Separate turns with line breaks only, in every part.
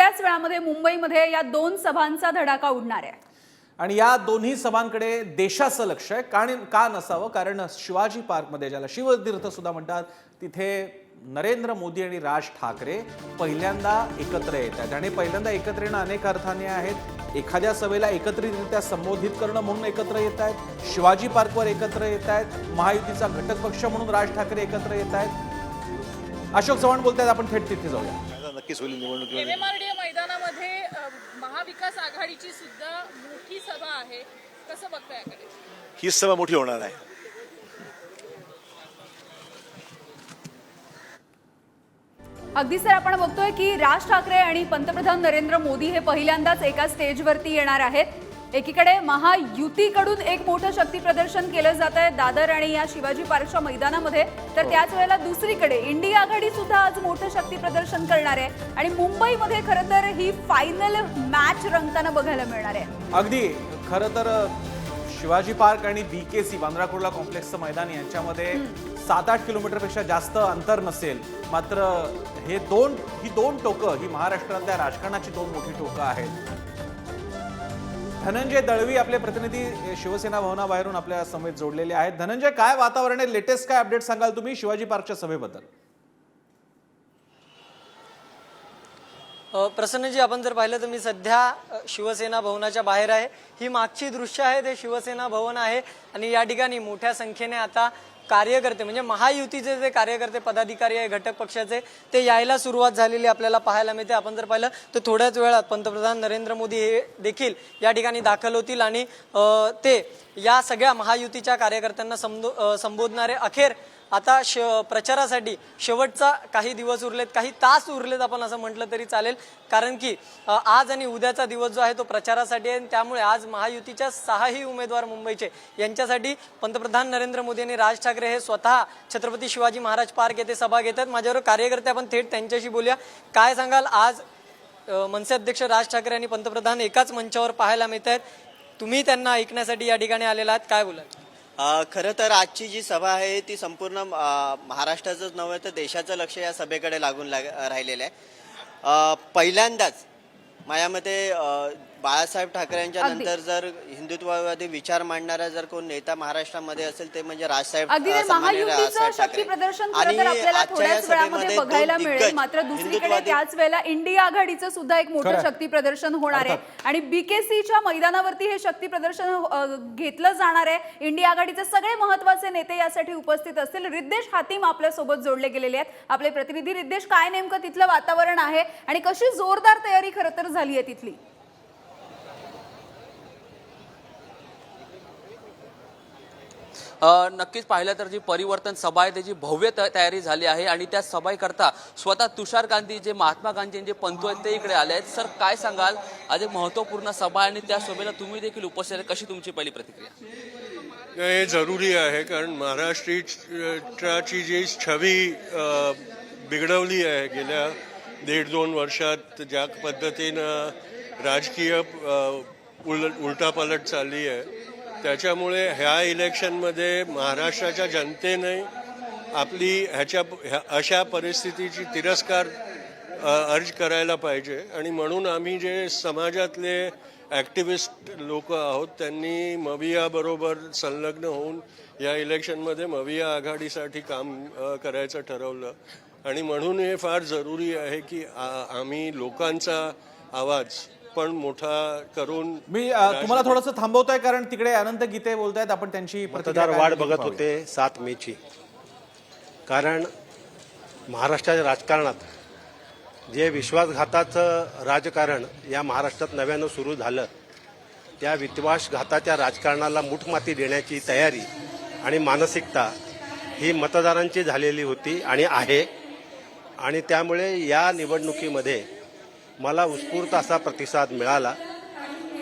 थोड्याच वेळामध्ये मुंबईमध्ये या दोन सभांचा धडाका उडणार आहे.
आणि या दोन्ही सभांकडे देशाचं लक्ष आहे. कारण का नसावं? कारण शिवाजी पार्कमध्ये ज्याला शिवतीर्थ सुद्धा म्हणतात तिथे नरेंद्र मोदी आणि राज ठाकरे पहिल्यांदा एकत्र येत आहेत. आणि पहिल्यांदा एकत्र येणं अनेक अर्थाने आहेत. एखाद्या सभेला एकत्रितरित्या संबोधित करणं म्हणून एकत्र येत आहेत. शिवाजी पार्कवर एकत्र येत आहेत. महायुतीचा घटक पक्ष म्हणून राज ठाकरे एकत्र येत आहेत. अशोक चव्हाण बोलतायत आपण थेट तिथे जाऊया.
नक्कीच होईल निवडणुकीमध्ये
सुद्धा मोठी सभा आहे. कसं याकडे?
हीच सभा मोठी होणार आहे.
अगदी सर आपण बघतोय की राज ठाकरे आणि पंतप्रधान नरेंद्र मोदी हे पहिल्यांदाच एका स्टेजवरती येणार आहेत. एकीकडे महायुतीकडून एक मोठं शक्ती प्रदर्शन केलं जात आहे दादर आणि या शिवाजी पार्कच्या मैदानामध्ये. तर त्याच वेळेला दुसरीकडे इंडिया आघाडी सुद्धा आज मोठं शक्ती प्रदर्शन करणार आहे. आणि मुंबईमध्ये खरं तर ही फायनल मॅच रंगताना बघायला मिळणार आहे.
अगदी. खरं तर शिवाजी पार्क आणि B K C Bandra Kurla कॉम्प्लेक्सचं मैदान यांच्यामध्ये सात आठ किलोमीटरपेक्षा जास्त अंतर नसेल. मात्र हे दोन ही दोन टोकं ही महाराष्ट्रातल्या राजकारणाची दोन मोठी टोकं आहेत. धनंजय दळवी आपले प्रतिनिधी शिवसेना भवनाबाहेरून आपल्या समेत जोडलेले आहेत. धनंजय काय वातावरण आहे? लेटेस्ट काय अपडेट सांगाल तुम्ही शिवाजी पार्कच्या सभेबद्दल?
प्रसन्नजी आपण जर पाहिलं तर मी सध्या शिवसेना भवनाच्या बाहेर आहे. ही मागची दृश्य आहे ते शिवसेना भवन आहे. आणि या ठिकाणी मोठ्या संख्येने आता कार्यकर्ते म्हणजे महायुतीचे जे कार्यकर्ते पदाधिकारी आहे घटक पक्षाचे ते यायला सुरुवात झालेली आपल्याला पाहायला मिळते. आपण जर पाहिलं तर थोड्याच वेळात पंतप्रधान नरेंद्र मोदी हे देखील या ठिकाणी दाखल होतील आणि ते या सगळ्या महायुतीच्या कार्यकर्त्यांना संबो संबोधणारे अखेर आता श प्रचारासाठी शेवटचा काही दिवस उरलेत काही तास उरलेत आपण असं म्हटलं तरी चालेल. कारण की आज आणि उद्याचा दिवस जो आहे तो प्रचारासाठी आहे. आणि त्यामुळे आज महायुतीच्या सहाही उमेदवार मुंबईचे. यांच्यासाठी पंतप्रधान नरेंद्र मोदी आणि राज ठाकरे हे स्वतः छत्रपती शिवाजी महाराज पार्क येथे सभा घेतात. माझ्यावर कार्यकर्ते आपण थेट त्यांच्याशी बोलूया. काय सांगाल? आज मनसे अध्यक्ष राज ठाकरे आणि पंतप्रधान एकाच मंचावर पाहायला मिळत आहेत तुम्ही त्यांना ऐकण्यासाठी या ठिकाणी आलेला आहात. काय बोलाल?
खरं तर आजची जी सभा आहे ती संपूर्ण महाराष्ट्राचंच नव्हे तर देशाचं लक्ष या सभेकडे लागून लाग राहिलेलं आहे. पहिल्यांदाच माझ्या मते बाळासाहेब ठाकरेंच्या. नंतर जर हिंदुत्ववादी विचार मांडणारा जर कोण नेता महाराष्ट्रामध्ये असेल ते म्हणजे राजसाहेब राजसाहेब
शक्ती. प्रदर्शन आपल्याला थोड्याच वेळामध्ये बघायला मिळेल. मात्र दुसरीकडे त्याच वेळेला इंडिया आघाडीचं सुद्धा एक मोठं. शक्ती प्रदर्शन होणार आहे. आणि बीकेसीच्या मैदानावरती हे शक्ती प्रदर्शन घेतलं जाणार आहे. इंडिया आघाडीचे सगळे महत्त्वाचे नेते यासाठी उपस्थित असतील. रिद्देश हातीम आपल्यासोबत जोडले गेलेले आहेत. आपले प्रतिनिधी रिद्देश काय नेमकं तिथलं वातावरण आहे? आणि कशी जोरदार तयारी खरं तर झाली आहे तिथली?
नक्कीच पाहिलं तर जी परिवर्तन सभा आहे त्याची भव्य त- तयारी झाली आहे आणि त्या सभेकरता स्वतः तुषार गांधी जे महात्मा गांधींचे पंतू आहेत ते इकडे आले आहेत. सर काय सांगाल? आज एक महत्त्वपूर्ण सभा आणि त्या सभेला तुम्ही देखील उपस्थित आहे. कशी तुमची पहिली प्रतिक्रिया?
हे जरुरी आहे कारण महाराष्ट्राची जी छवी बिघडवली आहे. गेल्या दीड दोन वर्षात ज्या पद्धतीनं राजकीय उल उलटापालट चालली आहे. त्याच्यामुळे ह्या इलेक्शनमध्ये महाराष्ट्राच्या जनतेने आपली ह्याच्या ह्या अशा परिस्थितीची तिरस्कार अर्ज करायला पाहिजे. आणि म्हणून आम्ही जे समाजातले ॲक्टिव्हिस्ट लोक आहोत त्यांनी मवियाबरोबर संलग्न होऊन या इलेक्शनमध्ये मविया आघाडीसाठी काम करायचं ठरवलं. आणि म्हणून हे फार जरुरी आहे की आ- आम्ही लोकांचा आवाज पण मोठा करून
मी तुम्हाला थोडंसं थांबवतोय कारण तिकडे अनंत गीते बोलतायत. आपण त्यांची
मतदार वाढ बघत. होते सात मेची. कारण महाराष्ट्राच्या राजकारणात जे विश्वासघाताचं राजकारण या महाराष्ट्रात नव्यानं सुरू झालं त्या विश्वासघाताच्या राजकारणाला मुठमाती देण्याची तयारी आणि मानसिकता ही मतदारांची झालेली होती आणि आहे. आणि त्यामुळे या निवडणुकीमध्ये मला उत्स्फूर्त असा प्रतिसाद मिळाला.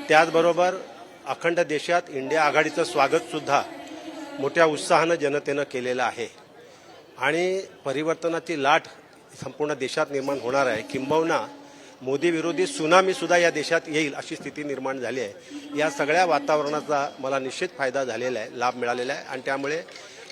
त्याचबरोबर अखंड देशात इंडिया आघाडीचं स्वागतसुद्धा मोठ्या उत्साहानं जनतेनं केलेलं आहे. आणि परिवर्तनाची लाट संपूर्ण देशात निर्माण होणार आहे. किंबहुना मोदी विरोधी या देशात येईल अशी स्थिती निर्माण झाली आहे. या सगळ्या वातावरणाचा मला निश्चित फायदा झालेला आहे लाभ मिळालेला आहे. आणि त्यामुळे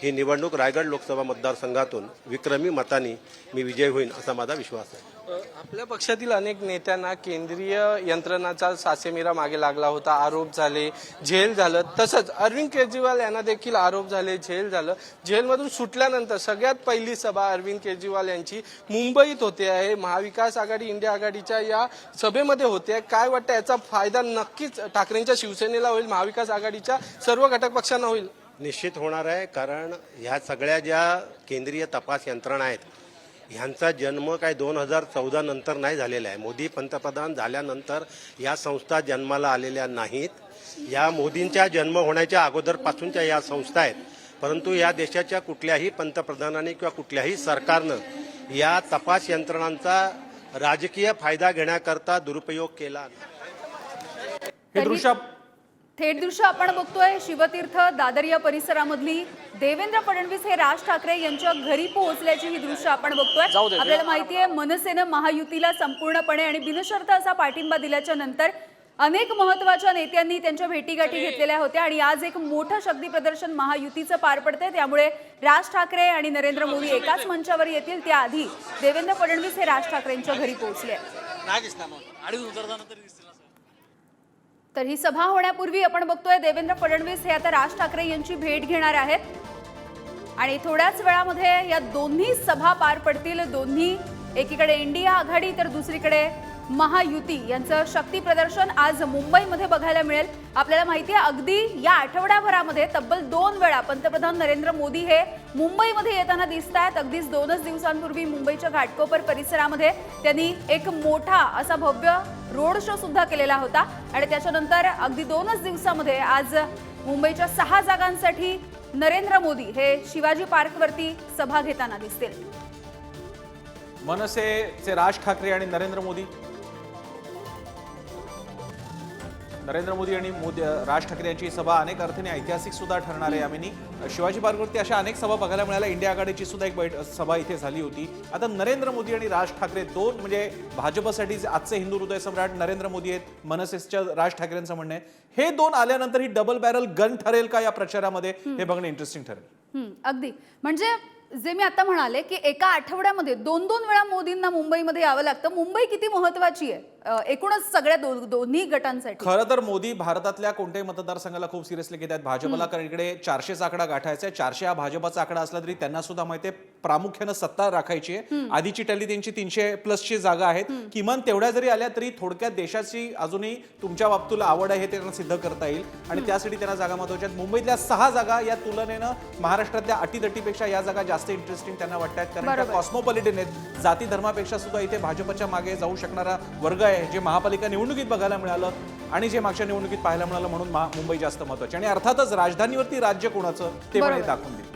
ही निवडणूक रायगड लोकसभा मतदारसंघातून विक्रमी मतांनी मी विजय होईन असा माझा विश्वास आहे.
आपल्या पक्षातील अनेक नेत्यांना केंद्रीय यंत्रणाचा सासेमिरा मागे लागला होता आरोप झाले झेल झालं. तसंच अरविंद केजरीवाल यांना देखील आरोप झाले झेल झालं. झेलमधून सुटल्यानंतर सगळ्यात पहिली सभा अरविंद केजरीवाल यांची मुंबईत होते आहे. महाविकास आघाडी इंडिया आघाडीच्या या सभेमध्ये होते आहे. काय वाटतं याचा फायदा नक्कीच ठाकरेंच्या शिवसेनेला होईल महाविकास आघाडीच्या सर्व घटक पक्षांना होईल?
निश्चित होणार आहे कारण ह्या सगळ्या ज्या केंद्रीय तपास यंत्रणा आहेत ह्यांचा जन्म काय दोन हजार चौदा नंतर नाही झालेला आहे. मोदी पंतप्रधान झाल्यानंतर या संस्था जन्माला आलेल्या नाहीत. या मोदींच्या जन्म होण्याच्या अगोदरपासूनच्या या संस्था आहेत. परंतु या देशाच्या कुठल्याही पंतप्रधानाने किंवा कुठल्याही सरकारनं या तपास यंत्रणांचा राजकीय फायदा घेण्याकरता दुरुपयोग केला.
हे दृश्य
थेट दृश्य आपण बघतोय शिवतीर्थ दादर या परिसरामधली. देवेंद्र फडणवीस हे राज ठाकरे यांच्या घरी पोहोचल्याची ही दृश्य आपण बघतोय. आपल्याला माहिती आहे मनसेनं महायुतीला संपूर्णपणे आणि बिनशर्त असा पाठिंबा दिल्याच्या नंतर अनेक महत्त्वाच्या नेत्यांनी त्यांच्या भेटीगाठी घेतलेल्या होत्या आणि आज एक मोठं शक्ती प्रदर्शन महायुतीचं पार पडतंय. त्यामुळे राज ठाकरे आणि नरेंद्र मोदी एकाच मंचावर येतील त्याआधी देवेंद्र फडणवीस हे राज ठाकरेंच्या घरी पोहोचले. तर ही सभा होण्यापूर्वी आपण बघतोय देवेंद्र फडणवीस हे आता राज ठाकरे यांची भेट घेणार आहेत. आणि थोड्याच वेळामध्ये या दोन्ही सभा पार पडतील. दोन्ही एकीकडे इंडिया आघाडी तर दुसरीकडे महायुती यांचं शक्ती प्रदर्शन आज मुंबईमध्ये बघायला मिळेल. आपल्याला माहिती आहे अगदी या आठवड्याभरामध्ये तब्बल दोन वेळा पंतप्रधान नरेंद्र मोदी हे मुंबईमध्ये येताना दिसत आहेत अगदीच दोनच दिवसांपूर्वी मुंबईच्या घाटकोपर परिसरामध्ये त्यांनी एक मोठा असा भव्य रोड शो सुद्धा केलेला होता. आणि त्याच्यानंतर अगदी दोनच दिवसामध्ये आज मुंबईच्या सहा जागांसाठी नरेंद्र मोदी हे शिवाजी पार्कवरती सभा घेताना दिसतील.
मनसेचे राज ठाकरे आणि नरेंद्र मोदी नरेंद्र मोदी आणि मोदी राज ठाकरे यांची सभा अनेक अर्थाने ऐतिहासिक सुद्धा ठरणार आहे. यामिनी शिवाजी पार्कवरती अशा अनेक सभा बघायला मिळाल्या. इंडिया आघाडीची सुद्धा एक बैठ सभा इथे झाली होती. आता नरेंद्र मोदी आणि राज ठाकरे दोन म्हणजे भाजपसाठी आजचे हिंदू हृदय सम्राट नरेंद्र मोदी आहेत मनसेसच्या राज ठाकरेंचं म्हणणं आहे. हे दोन आल्यानंतर ही डबल बॅरल गन ठरेल का या प्रचारामध्ये? हे बघणं इंटरेस्टिंग ठरेल.
अगदी. म्हणजे जे मी आता म्हणाले की एका आठवड्यामध्ये दोन दोन वेळा मोदींना मुंबईमध्ये यावं लागतं. मुंबई किती महत्वाची आहे? एकूणच सगळ्या दो, दोन्ही गटांसाठी.
खरं तर मोदी भारतातल्या कोणत्याही मतदारसंघाला खूप सिरियसली घेतात. भाजपला कारण इकडे चारशेचा आकडा गाठायचा. आहे चारशे हा भाजपचा आकडा असला तरी त्यांना सुद्धा माहिती आहे प्रामुख्यानं सत्ता राखायची आहे. आधीची टल्ली त्यांची तीनशे प्लसची जागा आहेत. किमान तेवढ्या जरी आल्या तरी थोडक्यात देशाची अजूनही तुमच्या बाबतीला आवड आहे हे त्यांना सिद्ध करता येईल. आणि त्यासाठी त्यांना जागा महत्त्वाच्या आहेत. मुंबईतल्या सहा जागा या तुलनेनं महाराष्ट्रातल्या अटीतटीपेक्षा या जागा जास्त इंटरेस्टिंग त्यांना वाटतात. कारण त्या कॉस्मोपॉलिटन आहेत. जाती धर्मापेक्षा सुद्धा इथे भाजपच्या मागे जाऊ शकणारा वर्ग आहे जे महापालिका निवडणुकीत बघायला मिळालं आणि जे मागच्या निवडणुकीत पाहायला मिळालं म्हणून महा- मुंबई जास्त महत्वाची. आणि अर्थातच राजधानीवरती राज्य कोणाचं ते पण हे दाखवून दिलं